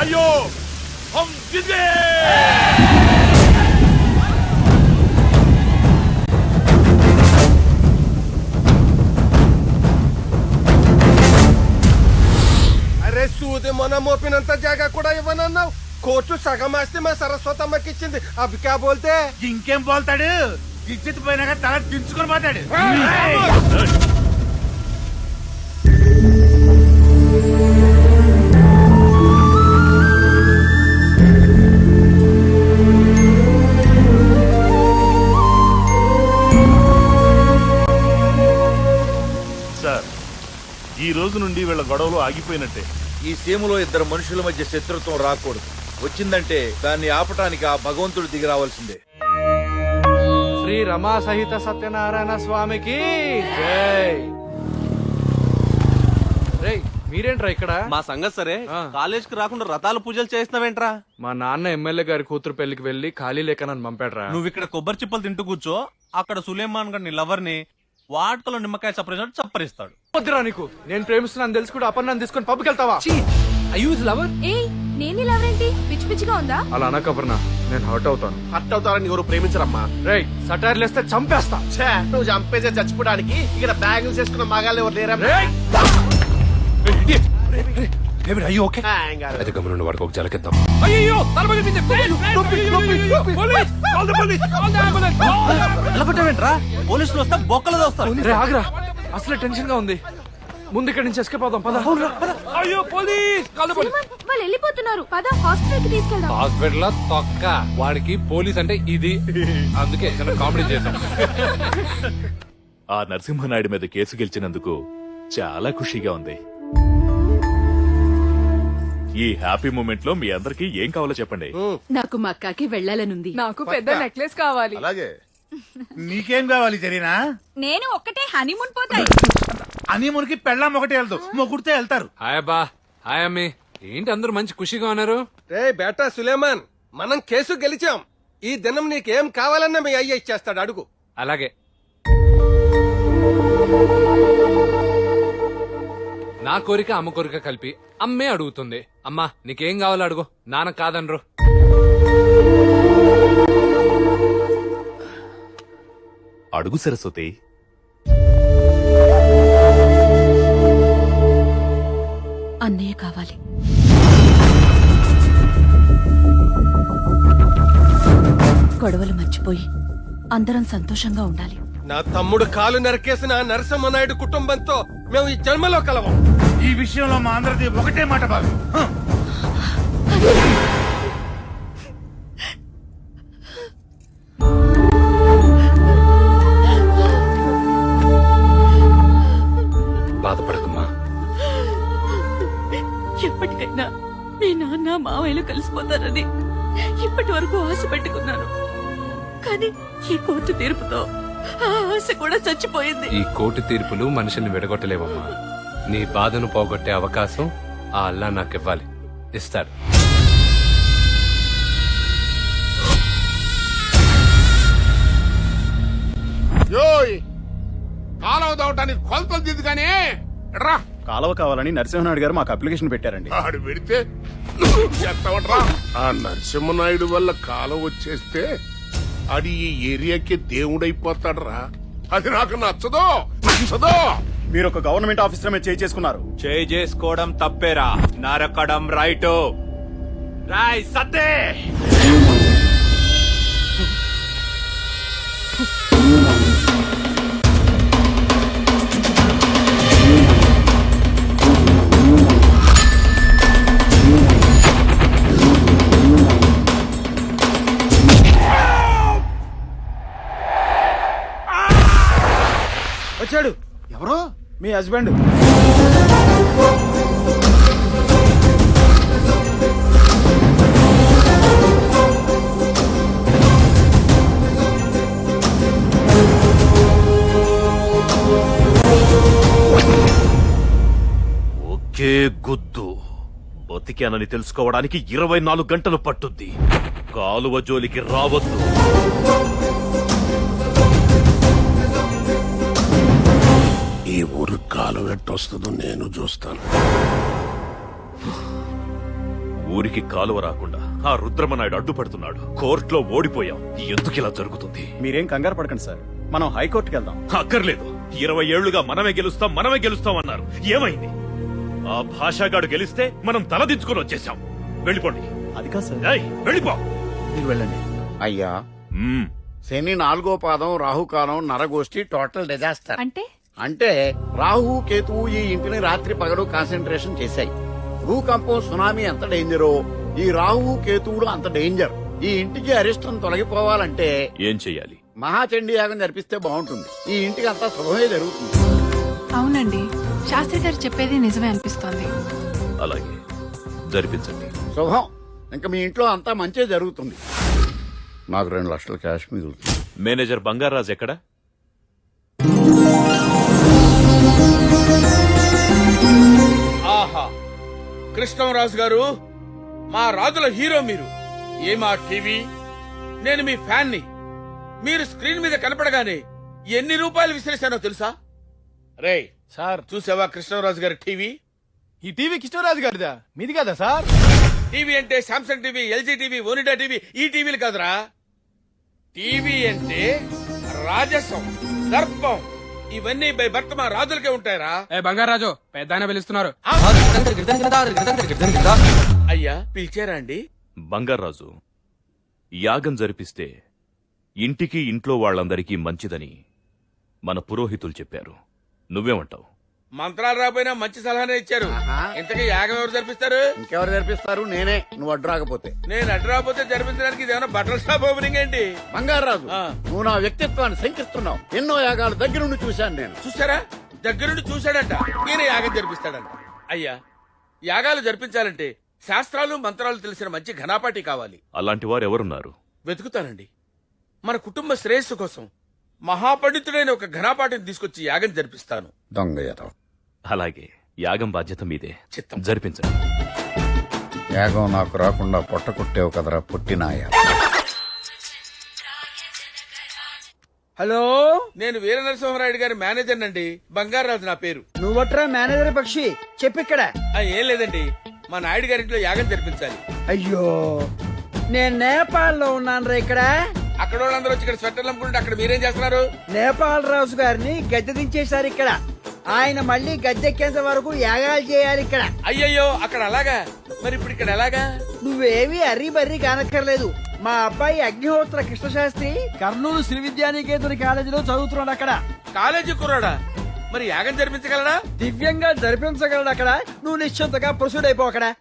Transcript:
అయ్యో గయే అరే సూది మొన్న మోపినంత జాగా కూడా ఇవ్వనన్నావు. కోర్టు సగం ఆస్తి మా సరస్వతమ్మకి ఇచ్చింది. అవి క్యా బోల్తే? ఇంకేం పోల్తాడు ఇజ్జత్ పోయినాక తల దించుకొని పోతాడు గొడవలు ఆగిపోయినట్టే. ఈ సీమలో ఇద్దరు మనుషుల మధ్య శత్రుత్వం రాకూడదు. వచ్చిందంటే దాన్ని ఆపటానికి ఆ భగవంతుడు దిగి రావాల్సిందే. శ్రీ రమా సహిత సత్యనారాయణ స్వామికి జై. రేయ్ మీరేంట్రా ఇక్కడ? మా సంగతి సరే. కాలేజ్కి రాకుండా రథాలు పూజలు చేస్తున్నావేంట్రా మా నాన్న ఎమ్మెల్యే గారి కూతురు పెళ్ళికి వెళ్ళి ఖాళీ లేక నన్ను పంపాడ్రా. నువ్వు ఇక్కడ కొబ్బరి చిప్పలు తింటూ కూర్చో అక్కడ సులేమాన్ గారి లవర్ని వాటికలో నిమ్మకాయ చప్పరిసినట్టు చప్పరిస్తాడు. వద్దురా నీకు. నేను ప్రేమిస్తున్నాను తెలుసు కూడా అపర్ణాన్ని తీసుకొని పబ్కి వెళ్తావా? లవర్ ఏయ్ నేను ఎవరేంటి పిచ్చి పిచ్చిగా ఉందా? అలా అనక అపర్ణ నేను హర్ట్ అవుతాను. హర్ట్ అవుతారని ఎవరు ప్రేమించరమ్మా? రేయ్ సటైర్లు వేస్తే చంపేస్తా. ఛే, నువ్వు చంపేసే చచ్చిపోవడానికి ఇక్కడ బ్యాగులు చేసుకున్న మగాళ్ళు ఎవరు లేరా రేయ్ అయ్యో ఓకే. అయితే గమనుండి వాడికి ఒక జలకిద్దాం అయ్యో! నిలబెట్టవేంట్రా పోలీసులు వస్తే బొక్కలు వస్తారు రే ఆగ్రా. అసలే టెన్షన్గా ఉంది. ముందు ఇక్కడి నుంచి ఎస్కేప్ అవుదాం పద. అయ్యో police call the police. Salman వాళ్ళు వెళ్ళిపోతున్నారు. పద హాస్పిటల్కి తీసుకెళ్దాం. హాస్పిటల్లో తొక్క. వాడికి పోలీస్ అంటే ఇది. అందుకే చిన్న కామెడీ చేశాం ఆ నరసింహనాయుడు మీద కేసు గెలిచినందుకు చాలా ఖుషిగా ఉంది. ఈ హ్యాపీ మూమెంట్లో మీ అందరికి ఏం కావాలో చెప్పండి. నాకు మక్కాకి వెళ్ళాలనుంది. నాకు పెద్ద నెక్లెస్ కావాలి. అలాగే. నీకేం కావాలి జరినా నేను ఒక్కటే హనీమూన్ పోతాయి. అని మురికి పెళ్ళాం ఒకటి వెళ్తూ మొగుడితే వెళ్తారు. హాయ్ అబ్బా. హాయ్ అమ్మి. ఏంటి అందరూ మంచి ఖుషిగా ఉన్నారు? రే బేటా సులేమాన్ మనం కేసు గెలిచాం. ఈ దినం నీకేం కావాలన్నా మీ అయ్య ఇచ్చేస్తాడు. అడుగు. అలాగే. నా కోరిక అమ్మ కోరిక కలిపి అమ్మే అడుగుతుంది. అమ్మా నీకేం కావాలో అడుగు. నాన్న కాదనరు. అడుగు సరస్వతి. అన్నయ్య కావాలి. గొడవలు మర్చిపోయి అందరం సంతోషంగా ఉండాలి. నా తమ్ముడు కాలు నరికేసిన నరసింహనాయుడు కుటుంబంతో మేము ఈ జన్మలో కలవం. ఈ విషయంలో మా అందరిది ఒకటే మాట బాబు. హ. బాధపడకమ్మా. ఎప్పటికైనా మీ నాన్న మావయ్యలు కలిసిపోతారని ఇప్పటి వరకు ఆశ పెట్టుకున్నాను. కానీ ఈ కోర్టు తీర్పుతో ఆ ఆశ కూడా చచ్చిపోయింది. ఈ కోర్టు తీర్పులు మనుషుల్ని విడగొట్టలేవమ్మా. నీ బాధను పోగొట్టే అవకాశం ఆ అల్లా నాకివ్వాలి. ఇస్తాడు. యోయ్ కాలువ దవటానికి కొలతలు దిద్దుగానే రా కాలువ కావాలని నరసింహనాయుడు గారు మాకు అప్లికేషన్ పెట్టారండి. ఆడు పెడితే నువ్వు చేస్తావట్రా ఆ నరసింహనాయుడు వల్ల కాలువ వచ్చేస్తే అది ఈ ఏరియాకి దేవుడైపోతాడురా. అది నాకు నచ్చదు. నచ్చదు. మీరు ఒక గవర్నమెంట్ ఆఫీసర్ మీద చేయి చేసుకున్నారు. చేయి చేసుకోవడం తప్పేరా. నరకడం రైట్. రాయ్ సత్తే! మీ హస్బెండ్. ఒకే గుద్దు. బతికానని తెలుసుకోవడానికి ఇరవై నాలుగు గంటలు పట్టుద్ది. కాలువ జోలికి రావద్దు. ఈ ఊరు కాలువ ఎట్టొస్తుందో నేను చూస్తాను. ఊరికి కాలువ రాకుండా ఆ రుద్రమనాయుడు అడ్డుపడుతున్నాడు. కోర్టులో ఓడిపోయాం. ఎందుకు ఇలా జరుగుతుంది? మీరేం కంగారు పడకండి సార్. మనం హైకోర్టుకి వెళ్దాం. అక్కర్లేదు. ఇరవై ఏళ్ళుగా మనమే గెలుస్తాం మనమే గెలుస్తాం అన్నారు. ఏమైంది? ఆ భాషాగాడు గెలిస్తే మనం తలదించుకొని వచ్చేసాం వెళ్ళిపోండి. అది కాదు సార్. ఏయ్, వెళ్ళిపో. మీరు వెళ్ళండి. అయ్యా. మ్మ్. శని నాలుగో పాదం రాహుకాలం నరగోష్ఠి టోటల్ డిజాస్టర్. అంటే? అంటే రాహు కేతువు ఈ ఇంటిని రాత్రి పగలు కాన్సన్ట్రేషన్ చేశాయి. భూకంపం సునామీ ఎంత డేంజరో ఈ రాహు కేతువులు అంత డేంజర్ ఈ ఇంటికి అరిష్టం తొలగిపోవాలంటే ఏం చెయ్యాలి మహాచండీ యాగం జరిపిస్తే బాగుంటుంది. ఈ ఇంటికి అంతా శుభమే జరుగుతుంది. అవునండి. శాస్త్రి గారు చెప్పేది నిజమే అనిపిస్తోంది. అలాగే. జరిపించండి. శుభం. ఇంకా మీ ఇంట్లో అంతా మంచే జరుగుతుంది. నాకు రెండు లక్షల క్యాష్ మిగులుతుంది. మేనేజర్ బంగారాజ్ ఎక్కడ? కృష్ణరాజు గారు మా రాజుల హీరో మీరు. ఏ మా టీవీ? నేను మీ ఫ్యాన్ని మీరు స్క్రీన్ మీద కనపడగానే ఎన్ని రూపాయలు విసిరేశానో తెలుసా? రే సార్. చూసావా కృష్ణరాజు గారి టీవీ? ఈ టీవీ కిషోరాజు గారిదా? మీది కదా సార్? టీవీ అంటే Samsung TV LG TV Onida TV ఈ టీవీలు కాదురా. టీవీ అంటే రాజసం దర్పం. ఇవన్నీ బై భర్త మా రాజులకే ఉంటాయరా? ఏ బంగారాజు పెద్ద పిలుస్తున్నారు. అయ్యా పిలిచారా అండి? బంగారాజు యాగం జరిపిస్తే ఇంటికి ఇంట్లో వాళ్ళందరికీ మంచిదని మన పురోహితులు చెప్పారు. నువ్వేమంటావు? మంత్రాలు రాపోయినా మంచి సలహానే ఇచ్చారు. ఇంతకీ యాగం ఎవరు జరిపిస్తారు? ఇంకెవరు జరిపిస్తారు? నేనే. నువ్వు అడ్డు రాకపోతే. నేను అడ్డు రాకపోతే జరిపించడానికి ఇదేమన్నా బట్టల షాప్ ఓపెనింగ్ ఏంటి? బంగారాజు ఆ. నువ్వు నా వ్యక్తిత్వాన్ని శంకిస్తున్నావు. ఎన్నో యాగాలు దగ్గరుండి చూశాను నేను. చూసారా దగ్గరుండి చూశాడంట. ఈయన యాగం జరిపిస్తాడంట. అయ్యా యాగాలు జరిపించాలంటే శాస్త్రాలు మంత్రాలు తెలిసిన మంచి ఘనాపాటి కావాలి. అలాంటి వారు ఎవరున్నారు వెతుకుతానండి. మన కుటుంబ శ్రేయస్సు కోసం మహాపండితుడైన ఒక ఘనాపాటిని తీసుకొచ్చి యాగం జరిపిస్తాను. దొంగ యాదవ్. అలాగే యాగం బాధ్యత మీదే. చిత్తం. జరిపించండి. యాగం నాకు రాకుండా పొట్ట కొట్టేవు కదరా పుట్టినాయ. హలో? నేను వీర నరసింహరాయుడు గారి మేనేజర్ నండి. బంగారాజు నా పేరు. నువ్వట్రా మేనేజర్ పక్షి? చెప్పిక్కడ ఆ, ఏం లేదండి. మా నాయుడు గారింట్లో యాగం జరిపించాలి. అయ్యో నేను నేపాల్లో ఉన్నాను రా ఇక్కడ. అక్కడ వాళ్ళందరూ వచ్చి ఇక్కడ స్వెటర్లు అమ్ముకుంటే అక్కడ మీరేం చేస్తున్నారు? నేపాల్ రాజు గారిని గద్దె దించేశారు ఇక్కడ. ఆయన మళ్ళీ గద్దెక్కేంత వరకు యాగాలు చేయాలి ఇక్కడ. అయ్యయ్యో అక్కడ అలాగా? మరి ఇప్పుడు ఇక్కడ ఎలాగా? నువ్వేవి అర్రీ బర్రీ కానక్కర్లేదు. మా అబ్బాయి అగ్నిహోత్ర కృష్ణశాస్త్రి కర్నూలు శ్రీ విద్యానికేతన్ కాలేజీలో చదువుతున్నాడు అక్కడ. కాలేజీ కుర్రాడా? మరి యాగం జరిపించగలడా? దివ్యంగా జరిపించగలడు అక్కడ. నువ్వు నిశ్చింతగా ప్రొసీడ్ అయిపో అక్కడ.